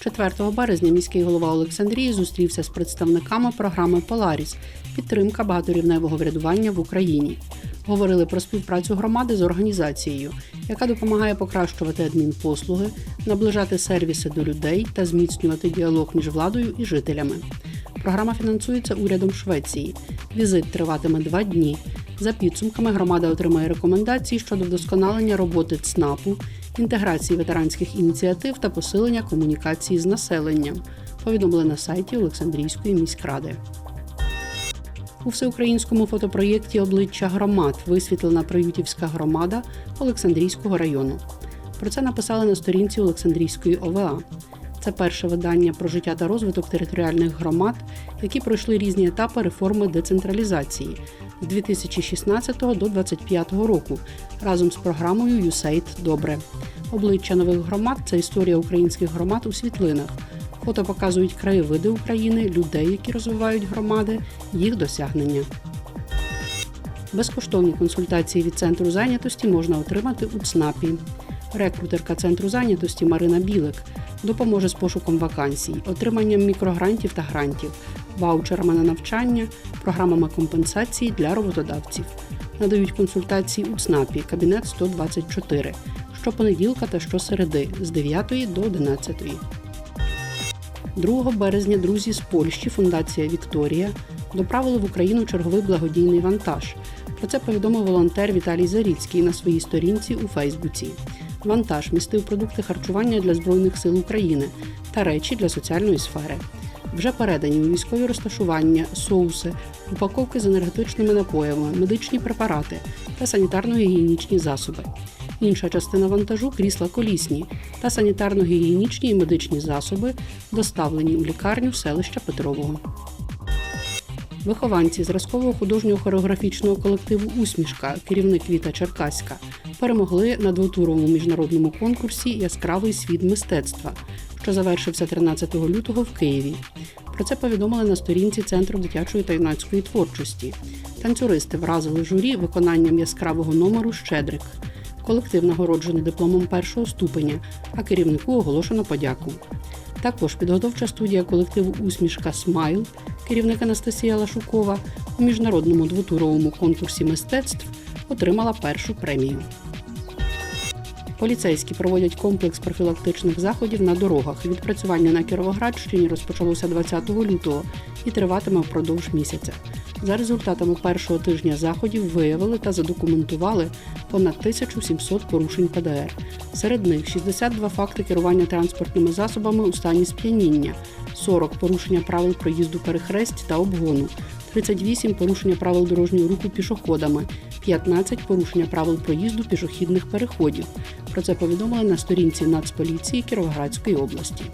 4 березня міський голова Олександрії зустрівся з представниками програми Поларіс підтримка багаторівневого врядування в Україні. Говорили про співпрацю громади з організацією, яка допомагає покращувати адмінпослуги, наближати сервіси до людей та зміцнювати діалог між владою і жителями. Програма фінансується урядом Швеції. Візит триватиме два дні. За підсумками громада отримає рекомендації щодо вдосконалення роботи ЦНАПу, інтеграції ветеранських ініціатив та посилення комунікації з населенням. Повідомили на сайті Олександрійської міськради. У всеукраїнському фотопроєкті Обличчя громад висвітлена Приютівська громада Олександрійського району. Про це написали на сторінці Олександрійської ОВА. Це перше видання про життя та розвиток територіальних громад, які пройшли різні етапи реформи децентралізації з 2016 до 2025 року разом з програмою «ЮСЕЙД Добре. Обличчя нових громад це історія українських громад у світлинах. Фото показують краєвиди України, людей, які розвивають громади, їх досягнення. Безкоштовні консультації від центру зайнятості можна отримати у ЦНАПі. Рекрутерка центру зайнятості Марина Білик допоможе з пошуком вакансій, отриманням мікрогрантів та грантів, ваучерами на навчання, програмами компенсації для роботодавців. Надають консультації у ЦНАПі кабінет 124 щопонеділка та щосереди з 9 до 11. 2 березня друзі з Польщі Фундація Вікторія доправили в Україну черговий благодійний вантаж. Про це повідомив волонтер Віталій Заріцький на своїй сторінці у Фейсбуці. Вантаж містив продукти харчування для Збройних сил України та речі для соціальної сфери. Вже передані у військові розташування, соуси, упаковки з енергетичними напоями, медичні препарати та санітарно-гігієнічні засоби. Інша частина вантажу крісла колісні та санітарно-гігієнічні і медичні засоби, доставлені у лікарню селища Петрового. Вихованці зразкового художнього хореографічного колективу Усмішка, керівник Віта Черкаська, перемогли на двотуровому міжнародному конкурсі Яскравий світ мистецтва, що завершився 13 лютого в Києві. Про це повідомили на сторінці Центру дитячої та юнацької творчості. Танцюристи вразили журі виконанням яскравого номеру Щедрик. Колектив нагороджений дипломом першого ступеня, а керівнику оголошено подяку. Також підготовча студія колективу Усмішка Смайл, керівник Анастасія Лашукова, у міжнародному двотуровому конкурсі мистецтв отримала першу премію. Поліцейські проводять комплекс профілактичних заходів на дорогах. Відпрацювання на Кіровоградщині розпочалося 20 лютого і триватиме впродовж місяця. За результатами першого тижня заходів виявили та задокументували понад 1700 порушень ПДР. Серед них 62 факти керування транспортними засобами у стані сп'яніння, 40 порушення правил проїзду перехресть та обгону, 38 порушення правил дорожнього руху пішоходами, 15 порушення правил проїзду пішохідних переходів. Про це повідомили на сторінці Нацполіції Кіровоградської області.